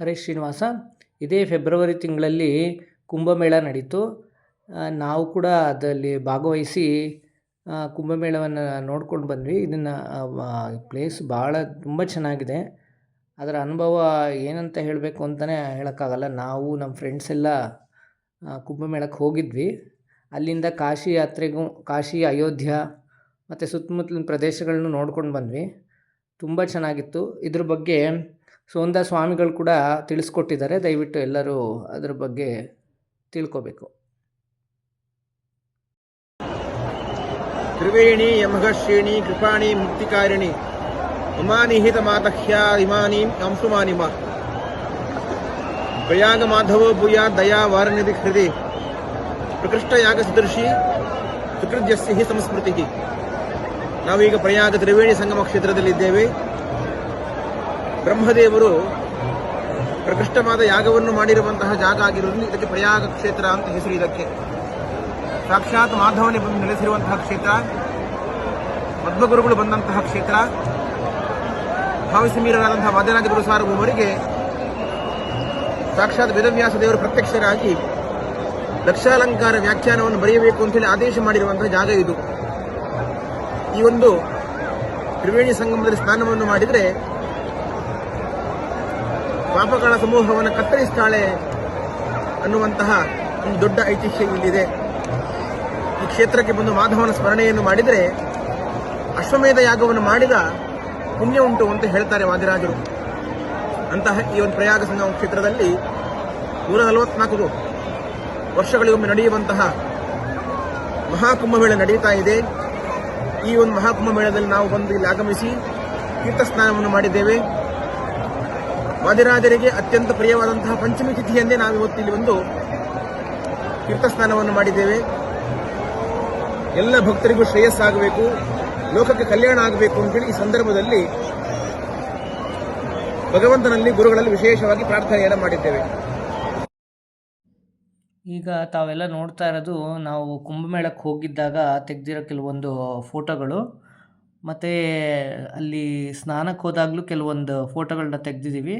ಹರೀಶ್ ಶ್ರೀನಿವಾಸ, ಇದೇ ಫೆಬ್ರವರಿ ತಿಂಗಳಲ್ಲಿ ಕುಂಭಮೇಳ ನಡೀತು. ನಾವು ಕೂಡ ಅದರಲ್ಲಿ ಭಾಗವಹಿಸಿ ಕುಂಭಮೇಳವನ್ನು ನೋಡ್ಕೊಂಡು ಬಂದ್ವಿ. ಇದನ್ನು ಪ್ಲೇಸ್ ಭಾಳ ತುಂಬ ಚೆನ್ನಾಗಿದೆ. ಅದರ ಅನುಭವ ಏನಂತ ಹೇಳಬೇಕು ಅಂತಲೇ ಹೇಳೋಕ್ಕಾಗಲ್ಲ. ನಾವು ನಮ್ಮ ಫ್ರೆಂಡ್ಸ್ ಎಲ್ಲ ಕುಂಭಮೇಳಕ್ಕೆ ಹೋಗಿದ್ವಿ. ಅಲ್ಲಿಂದ ಕಾಶಿ ಯಾತ್ರೆಗೂ, ಕಾಶಿ ಅಯೋಧ್ಯ, ಮತ್ತು ಸುತ್ತಮುತ್ತಲಿನ ಪ್ರದೇಶಗಳನ್ನು ನೋಡ್ಕೊಂಡು ಬಂದ್ವಿ. ತುಂಬ ಚೆನ್ನಾಗಿತ್ತು. ಇದ್ರ ಬಗ್ಗೆ ಸೋಂದಾ ಸ್ವಾಮಿಗಳು ಕೂಡ ತಿಳಿಸ್ಕೊಟ್ಟಿದ್ದಾರೆ. ದಯವಿಟ್ಟು ಎಲ್ಲರೂ ಅದ್ರ ಬಗ್ಗೆ ತಿಳ್ಕೋಬೇಕು. ತ್ರಿವೇಣಿ ಯಮಹಶ್ರೇಣಿ ಕೃಪಾಣಿ ಮುಕ್ತಿಕಾರಿಣಿ ಇಮಾನಿಹಿತ ಮಾತಹ್ಯ ಅಂಶುಮಾನಿ ಮಾ. ಪ್ರಯಾಗ ಮಾಧವ ಭೂಯ ದಯಾ ವಾರನಿಧಿ ಹೃದಯ ಪ್ರಕೃಷ್ಟ ಯಾಗ ಸದೃಶಿ ಸುಕೃದ್ಯಸ್ಯ ಹಿ ಸಂಸ್ಮೃತಿ ನಾವೀಗ ಪ್ರಯಾಗ ತ್ರಿವೇಣಿ ಸಂಗಮ ಕ್ಷೇತ್ರದಲ್ಲಿದ್ದೇವೆ. ಬ್ರಹ್ಮದೇವರು ಪ್ರಕೃಷ್ಟವಾದ ಯಾಗವನ್ನು ಮಾಡಿರುವಂತಹ ಜಾಗ ಆಗಿರುವುದರಿಂದ ಇದಕ್ಕೆ ಪ್ರಯಾಗ ಕ್ಷೇತ್ರ ಅಂತ ಹೆಸರು ಇದಕ್ಕೆ. ಸಾಕ್ಷಾತ್ ಮಾಧವನೇ ಬಂದು ನೆಲೆಸಿರುವಂತಹ ಕ್ಷೇತ್ರ, ಪದ್ಮಗುರುಗಳು ಬಂದಂತಹ ಕ್ಷೇತ್ರ ಭಾವಿಸಿ ಮೀರರಾದಂತಹ ವಾದ್ಯನಾಥ ಗುರು ಸಾರ್ವಭೌಮರಿಗೆ ಸಾಕ್ಷಾತ್ ವೇದವ್ಯಾಸ ದೇವರು ಪ್ರತ್ಯಕ್ಷರಾಗಿ ಲಕ್ಷಾಲಂಕಾರ ವ್ಯಾಖ್ಯಾನವನ್ನು ಬರೆಯಬೇಕು ಅಂತೇಳಿ ಆದೇಶ ಮಾಡಿರುವಂತಹ ಜಾಗ ಇದು. ಈ ಒಂದು ತ್ರಿವೇಣಿ ಸಂಗಮದಲ್ಲಿ ಸ್ನಾನವನ್ನು ಮಾಡಿದರೆ ಪಾಪಗಳ ಸಮೂಹವನ್ನು ಕತ್ತರಿಸ್ತಾಳೆ ಅನ್ನುವಂತಹ ಒಂದು ದೊಡ್ಡ ಐತಿಹ್ಯ ಇಲ್ಲಿದೆ. ಈ ಕ್ಷೇತ್ರಕ್ಕೆ ಬಂದು ಮಾಧವನ ಸ್ಮರಣೆಯನ್ನು ಮಾಡಿದರೆ ಅಶ್ವಮೇಧ ಯಾಗವನ್ನು ಮಾಡಿದ ಪುಣ್ಯ ಉಂಟು ಅಂತ ಹೇಳ್ತಾರೆ ವಾದಿರಾಜರು. ಅಂತಹ ಈ ಒಂದು ಪ್ರಯಾಗ ಸಂಗಮ ಕ್ಷೇತ್ರದಲ್ಲಿ ನೂರ ನಲವತ್ನಾಲ್ಕು ವರ್ಷಗಳಿಗೊಮ್ಮೆ ನಡೆಯುವಂತಹ ಮಹಾಕುಂಭಮೇಳ ನಡೆಯುತ್ತಾ ಇದೆ. ಈ ಒಂದು ಮಹಾಕುಂಭಮೇಳದಲ್ಲಿ ನಾವು ಬಂದು ಇಲ್ಲಿ ಆಗಮಿಸಿ ತೀರ್ಥಸ್ನಾನವನ್ನು ಮಾಡಿದ್ದೇವೆ. ವಾದಿರಾಜರಿಗೆ ಅತ್ಯಂತ ಪ್ರಿಯವಾದಂತಹ ಪಂಚಮಿ ತಿಥಿಯಂದೇ ನಾವು ಇವತ್ತು ಇಲ್ಲಿ ಒಂದು ತೀರ್ಥಸ್ನಾನವನ್ನು ಮಾಡಿದ್ದೇವೆ. ಎಲ್ಲ ಭಕ್ತರಿಗೂ ಶ್ರೇಯಸ್ಸಾಗಬೇಕು ಲೋಕಕ್ಕೆ ಕಲ್ಯಾಣ ಆಗಬೇಕು ಅಂತೇಳಿ ಈ ಸಂದರ್ಭದಲ್ಲಿ ಭಗವಂತನಲ್ಲಿ ಗುರುಗಳಲ್ಲಿ ವಿಶೇಷವಾಗಿ ಪ್ರಾರ್ಥನೆಯನ್ನು ಮಾಡಿದ್ದೇವೆ. ಈಗ ತಾವೆಲ್ಲ ನೋಡ್ತಾ ಇರೋದು ನಾವು ಕುಂಭಮೇಳಕ್ಕೆ ಹೋಗಿದ್ದಾಗ ತೆಗೆದಿರೋ ಕೆಲವೊಂದು ಫೋಟೋಗಳು. ಮತ್ತು ಅಲ್ಲಿ ಸ್ನಾನಕ್ಕೆ ಹೋದಾಗಲೂ ಕೆಲವೊಂದು ಫೋಟೋಗಳನ್ನ ತೆಗೆದಿದ್ದೀವಿ.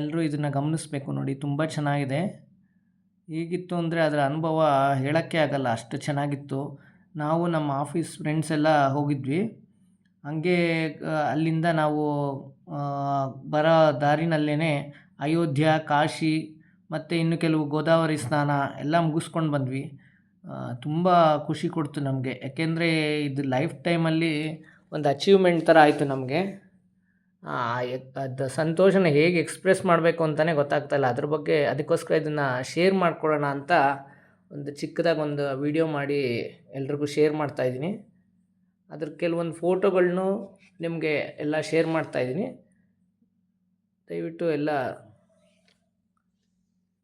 ಎಲ್ಲರೂ ಇದನ್ನು ಗಮನಿಸಬೇಕು ನೋಡಿ, ತುಂಬ ಚೆನ್ನಾಗಿದೆ. ಹೇಗಿತ್ತು ಅಂದರೆ ಅದರ ಅನುಭವ ಹೇಳೋಕ್ಕೆ ಆಗಲ್ಲ, ಅಷ್ಟು ಚೆನ್ನಾಗಿತ್ತು. ನಾವು ನಮ್ಮ ಆಫೀಸ್ ಫ್ರೆಂಡ್ಸ್ ಎಲ್ಲ ಹೋಗಿದ್ವಿ. ಹಂಗೆ ಅಲ್ಲಿಂದ ನಾವು ಬರೋ ದಾರಿನಲ್ಲೇ ಅಯೋಧ್ಯ, ಕಾಶಿ, ಮತ್ತು ಇನ್ನು ಕೆಲವು ಗೋದಾವರಿ ಸ್ನಾನ ಎಲ್ಲ ಮುಗಿಸ್ಕೊಂಡು ಬಂದ್ವಿ. ತುಂಬ ಖುಷಿ ಕೊಡ್ತು ನಮಗೆ. ಯಾಕೆಂದರೆ ಇದು ಲೈಫ್ ಟೈಮಲ್ಲಿ ಒಂದು ಅಚೀವ್ಮೆಂಟ್ ಥರ ಆಯಿತು ನಮಗೆ. ಅದು ಸಂತೋಷನ ಹೇಗೆ ಎಕ್ಸ್ಪ್ರೆಸ್ ಮಾಡಬೇಕು ಅಂತಲೇ ಗೊತ್ತಾಗ್ತಾಯಿಲ್ಲ ಅದ್ರ ಬಗ್ಗೆ ಅದಕ್ಕೋಸ್ಕರ ಇದನ್ನು ಶೇರ್ ಮಾಡ್ಕೊಳ್ಳೋಣ ಅಂತ ಒಂದು ಚಿಕ್ಕದಾಗಿ ಒಂದು ವಿಡಿಯೋ ಮಾಡಿ ಎಲ್ರಿಗೂ ಶೇರ್ ಮಾಡ್ತಾಯಿದ್ದೀನಿ ಅದ್ರ ಕೆಲವೊಂದು ಫೋಟೋಗಳನ್ನೂ ನಿಮಗೆ ಎಲ್ಲ ಶೇರ್ ಮಾಡ್ತಾಯಿದ್ದೀನಿ ದಯವಿಟ್ಟು ಎಲ್ಲ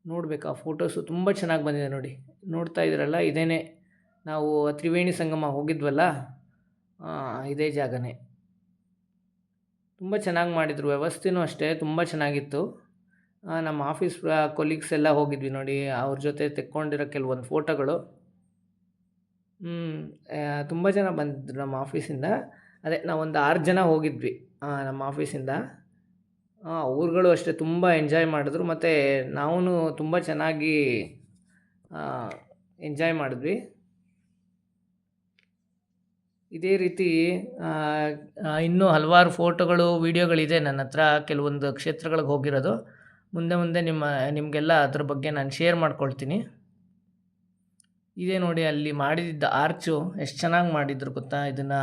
ನೋಡಬೇಕು. ಆ ಫೋಟೋಸು ತುಂಬ ಚೆನ್ನಾಗಿ ಬಂದಿದೆ ನೋಡಿ. ನೋಡ್ತಾ ಇದ್ದೀರಲ್ಲ ಇದೇ ನಾವು ತ್ರಿವೇಣಿ ಸಂಗಮ ಹೋಗಿದ್ವಲ್ಲ? ಇದೇ ಜಾಗನೇ. ತುಂಬ ಚೆನ್ನಾಗಿ ಮಾಡಿದರು. ವ್ಯವಸ್ಥೆನೂ ಅಷ್ಟೇ, ತುಂಬ ಚೆನ್ನಾಗಿತ್ತು. ನಮ್ಮ ಆಫೀಸ್ ಕೊಲೀಗ್ಸ್ ಎಲ್ಲ ಹೋಗಿದ್ವಿ ನೋಡಿ. ಅವ್ರ ಜೊತೆ ತೆಕ್ಕೊಂಡಿರೋ ಕೆಲವೊಂದು ಫೋಟೋಗಳು. ತುಂಬ ಜನ ಬಂದಿದ್ರು ನಮ್ಮ ಆಫೀಸಿಂದ. ಅದೇ, ನಾವೊಂದು ಆರು ಜನ ಹೋಗಿದ್ವಿ ನಮ್ಮ ಆಫೀಸಿಂದ. ಅವ್ರುಗಳು ಅಷ್ಟೇ ತುಂಬ ಎಂಜಾಯ್ ಮಾಡಿದ್ರು. ಮತ್ತು ನಾವೂ ತುಂಬ ಚೆನ್ನಾಗಿ ಎಂಜಾಯ್ ಮಾಡಿದ್ವಿ. ಇದೇ ರೀತಿ ಇನ್ನೂ ಹಲವಾರು ಫೋಟೋಗಳು, ವೀಡಿಯೋಗಳಿದೆ ನನ್ನ ಹತ್ರ. ಕೆಲವೊಂದು ಕ್ಷೇತ್ರಗಳಿಗೆ ಹೋಗಿರೋದು. ಮುಂದೆ ಮುಂದೆ ನಿಮ್ಮ, ನಿಮಗೆಲ್ಲ ಅದ್ರ ಬಗ್ಗೆ ನಾನು ಶೇರ್ ಮಾಡ್ಕೊಳ್ತೀನಿ. ಇದೇ ನೋಡಿ ಅಲ್ಲಿ ಮಾಡಿದ್ದ ಆರ್ಚು ಎಷ್ಟು ಚೆನ್ನಾಗಿ ಮಾಡಿದ್ರು ಗೊತ್ತಾ? ಇದನ್ನು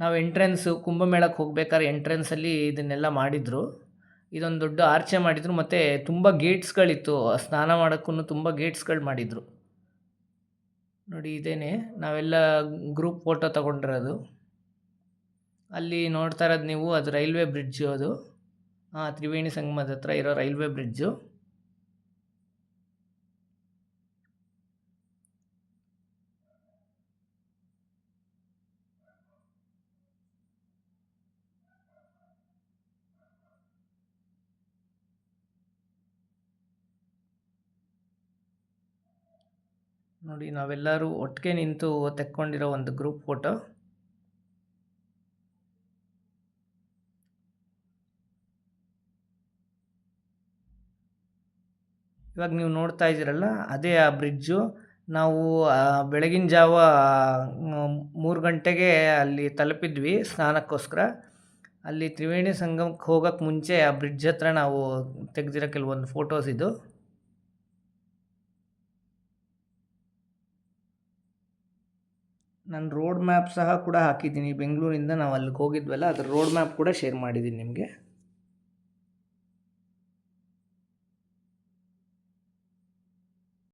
ನಾವು ಎಂಟ್ರೆನ್ಸು ಕುಂಭಮೇಳಕ್ಕೆ ಹೋಗ್ಬೇಕಾದ್ರೆ ಎಂಟ್ರೆನ್ಸಲ್ಲಿ ಇದನ್ನೆಲ್ಲ ಮಾಡಿದರು. ಇದೊಂದು ದೊಡ್ಡ ಆರ್ಚೆ ಮಾಡಿದರು. ಮತ್ತು ತುಂಬ ಗೇಟ್ಸ್ಗಳಿತ್ತು ಸ್ನಾನ ಮಾಡೋಕ್ಕೂ ತುಂಬ ಗೇಟ್ಸ್ಗಳು ಮಾಡಿದರು. ನೋಡಿ, ಇದೇನೆ. ನಾವೆಲ್ಲ ಗ್ರೂಪ್ ಫೋಟೋ ತೊಗೊಂಡಿರೋದು. ಅಲ್ಲಿ ನೋಡ್ತಾ ಇರೋದು ನೀವು, ಅದು ರೈಲ್ವೆ ಬ್ರಿಡ್ಜು ಅದು. ಹಾಂ ತ್ರಿವೇಣಿ ಸಂಗಮದ ಹತ್ರ ಇರೋ ರೈಲ್ವೆ ಬ್ರಿಡ್ಜು ನೋಡಿ, ನಾವೆಲ್ಲರೂ ಒಟ್ಟಿಗೆ ನಿಂತು ತೆಕ್ಕೊಂಡಿರೋ ಒಂದು ಗ್ರೂಪ್ ಫೋಟೋ. ಇವಾಗ ನೀವು ನೋಡ್ತಾ ಇದ್ದೀರಲ್ಲ, ಅದೇ ಆ ಬ್ರಿಡ್ಜು. ನಾವು ಬೆಳಗಿನ ಜಾವ ಮೂರು ಗಂಟೆಗೆ ಅಲ್ಲಿ ತಲುಪಿದ್ವಿ ಸ್ನಾನಕ್ಕೋಸ್ಕರ. ಅಲ್ಲಿ ತ್ರಿವೇಣಿ ಸಂಗಮಕ್ಕೆ ಹೋಗೋಕ್ಕೆ ಮುಂಚೆ ಆ ಬ್ರಿಡ್ಜ್ ಹತ್ರ ನಾವು ತೆಗೆದಿರೋ ಕೆಲವೊಂದು ಫೋಟೋಸ್ ಇದು. ನಾನು ರೋಡ್ ಮ್ಯಾಪ್ ಸಹ ಕೂಡ ಹಾಕಿದ್ದೀನಿ. ಬೆಂಗಳೂರಿಂದ ನಾವು ಅಲ್ಲಿಗೆ ಹೋಗಿದ್ವಲ್ಲ, ಅದ್ರ ರೋಡ್ ಮ್ಯಾಪ್ ಕೂಡ ಶೇರ್ ಮಾಡಿದ್ದೀನಿ ನಿಮಗೆ.